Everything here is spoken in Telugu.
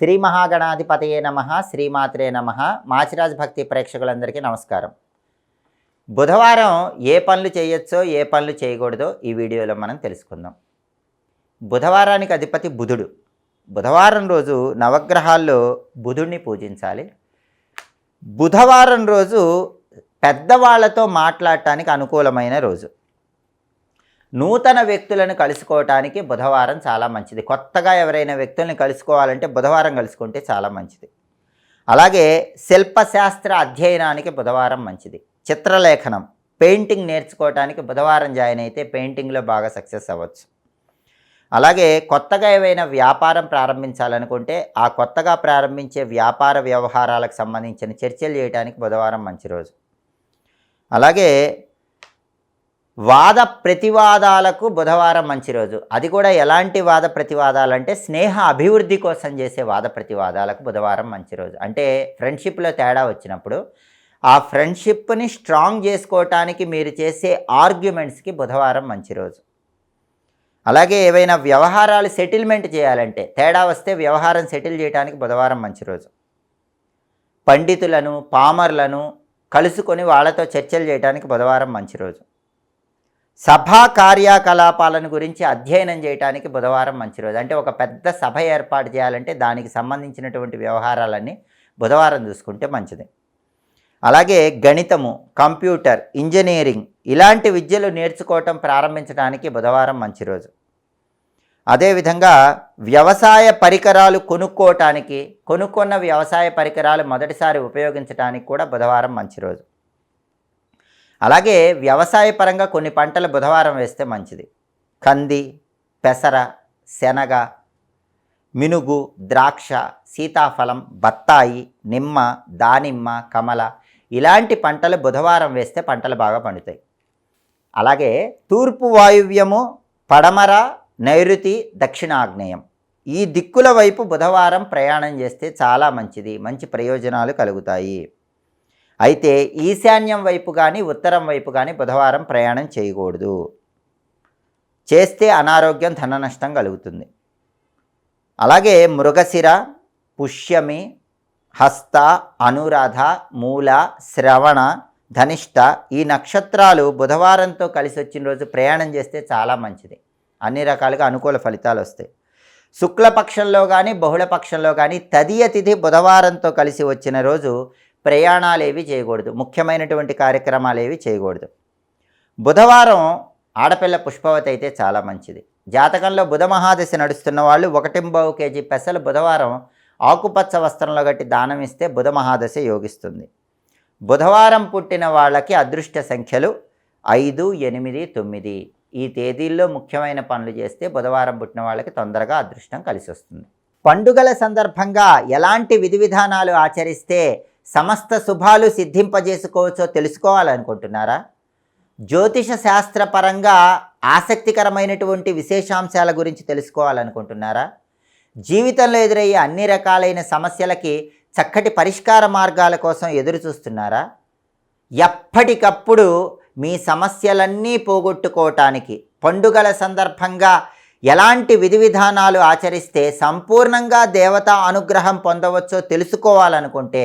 శ్రీ మహాగణాధిపతయే నమ శ్రీమాత్రే నమ. మాచిరాజ్ భక్తి ప్రేక్షకులందరికీ నమస్కారం. బుధవారం ఏ పనులు చేయొచ్చో ఏ పనులు చేయకూడదో ఈ వీడియోలో మనం తెలుసుకుందాం. బుధవారానికి అధిపతి బుధుడు. బుధవారం రోజు నవగ్రహాల్లో బుధుడిని పూజించాలి. బుధవారం రోజు పెద్దవాళ్ళతో మాట్లాడటానికి అనుకూలమైన రోజు. నూతన వ్యక్తులను కలుసుకోవటానికి బుధవారం చాలా మంచిది. కొత్తగా ఎవరైనా వ్యక్తుల్ని కలుసుకోవాలంటే బుధవారం కలుసుకుంటే చాలా మంచిది. అలాగే శిల్పశాస్త్ర అధ్యయనానికి బుధవారం మంచిది. చిత్రలేఖనం పెయింటింగ్ నేర్చుకోవటానికి బుధవారం జాయిన్ అయితే పెయింటింగ్లో బాగా సక్సెస్ అవ్వచ్చు. అలాగే కొత్తగా ఏవైనా వ్యాపారం ప్రారంభించాలనుకుంటే ఆ కొత్తగా ప్రారంభించే వ్యాపార వ్యవహారాలకు సంబంధించిన చర్చలు చేయడానికి బుధవారం మంచి రోజు. అలాగే వాద ప్రతివాదాలకు బుధవారం మంచి రోజు. అది కూడా ఎలాంటి వాద ప్రతివాదాలు అంటే స్నేహ అభివృద్ధి కోసం చేసే వాద ప్రతివాదాలకు బుధవారం మంచి రోజు. అంటే ఫ్రెండ్షిప్లో తేడా వచ్చినప్పుడు ఆ ఫ్రెండ్షిప్ని స్ట్రాంగ్ చేసుకోవటానికి మీరు చేసే ఆర్గ్యుమెంట్స్కి బుధవారం మంచి రోజు. అలాగే ఏవైనా వ్యవహారాలు సెటిల్మెంట్ చేయాలంటే తేడా వస్తే వ్యవహారం సెటిల్ చేయడానికి బుధవారం మంచి రోజు. పండితులను పామర్లను కలుసుకొని వాళ్ళతో చర్చలు చేయడానికి బుధవారం మంచి రోజు. సభా కార్యకలాపాలను గురించి అధ్యయనం చేయడానికి బుధవారం మంచి రోజు. అంటే ఒక పెద్ద సభ ఏర్పాటు చేయాలంటే దానికి సంబంధించినటువంటి వ్యవహారాలన్నీ బుధవారం చూసుకుంటే మంచిది. అలాగే గణితము కంప్యూటర్ ఇంజనీరింగ్ ఇలాంటి విద్యలు నేర్చుకోవటం ప్రారంభించడానికి బుధవారం మంచి రోజు. అదేవిధంగా వ్యవసాయ పరికరాలు కొనుక్కోవటానికి కొనుక్కున్న వ్యవసాయ పరికరాలు మొదటిసారి ఉపయోగించడానికి కూడా బుధవారం మంచి రోజు. అలాగే వ్యవసాయ పరంగా కొన్ని పంటలు బుధవారం వేస్తే మంచిది. కంది పెసర శనగ మినుగు ద్రాక్ష సీతాఫలం బత్తాయి నిమ్మ దానిమ్మ కమల ఇలాంటి పంటలు బుధవారం వేస్తే పంటలు బాగా పండుతాయి. అలాగే తూర్పు వాయువ్యము పడమర నైరుతి దక్షిణాగ్నేయం ఈ దిక్కుల వైపు బుధవారం ప్రయాణం చేస్తే చాలా మంచిది. మంచి ప్రయోజనాలు కలుగుతాయి. అయితే ఈశాన్యం వైపు కానీ ఉత్తరం వైపు కానీ బుధవారం ప్రయాణం చేయకూడదు. చేస్తే అనారోగ్యం ధన నష్టం కలుగుతుంది. అలాగే మృగశిర పుష్యమి హస్త అనురాధ మూల శ్రవణ ధనిష్ట ఈ నక్షత్రాలు బుధవారంతో కలిసి వచ్చిన రోజు ప్రయాణం చేస్తే చాలా మంచిది. అన్ని రకాలుగా అనుకూల ఫలితాలు వస్తాయి. శుక్లపక్షంలో కానీ బహుళపక్షంలో కానీ తదియ తిథి బుధవారంతో కలిసి వచ్చిన రోజు ప్రయాణాలు ఏవి చేయకూడదు. ముఖ్యమైనటువంటి కార్యక్రమాలు ఏవి చేయకూడదు. బుధవారం ఆడపిల్ల పుష్పవతి అయితే చాలా మంచిది. జాతకంలో బుధ మహాదశ నడుస్తున్న వాళ్ళు ఒకటింబావు కేజీ పెసలు బుధవారం ఆకుపచ్చ వస్త్రంలో గట్టి దానం ఇస్తే బుధ మహాదశ యోగిస్తుంది. బుధవారం పుట్టిన వాళ్ళకి అదృష్ట సంఖ్యలు ఐదు ఎనిమిది తొమ్మిది. ఈ తేదీల్లో ముఖ్యమైన పనులు చేస్తే బుధవారం పుట్టిన వాళ్ళకి తొందరగా అదృష్టం కలిసి వస్తుంది పండుగల సందర్భంగా ఎలాంటి విధి విధానాలు ఆచరిస్తే సమస్త శుభాలు సిద్ధింపజేసుకోవచ్చో తెలుసుకోవాలనుకుంటున్నారా? జ్యోతిష శాస్త్రపరంగా ఆసక్తికరమైనటువంటి విశేషాంశాల గురించి తెలుసుకోవాలనుకుంటున్నారా? జీవితంలో ఎదురయ్యే అన్ని రకాలైన సమస్యలకి చక్కటి పరిష్కార మార్గాల కోసం ఎదురు చూస్తున్నారా ఎప్పటికప్పుడు మీ సమస్యలన్నీ పోగొట్టుకోవటానికి పండుగల సందర్భంగా ఎలాంటి విధి విధానాలు ఆచరిస్తే సంపూర్ణంగా దేవతా అనుగ్రహం పొందవచ్చో తెలుసుకోవాలనుకుంటే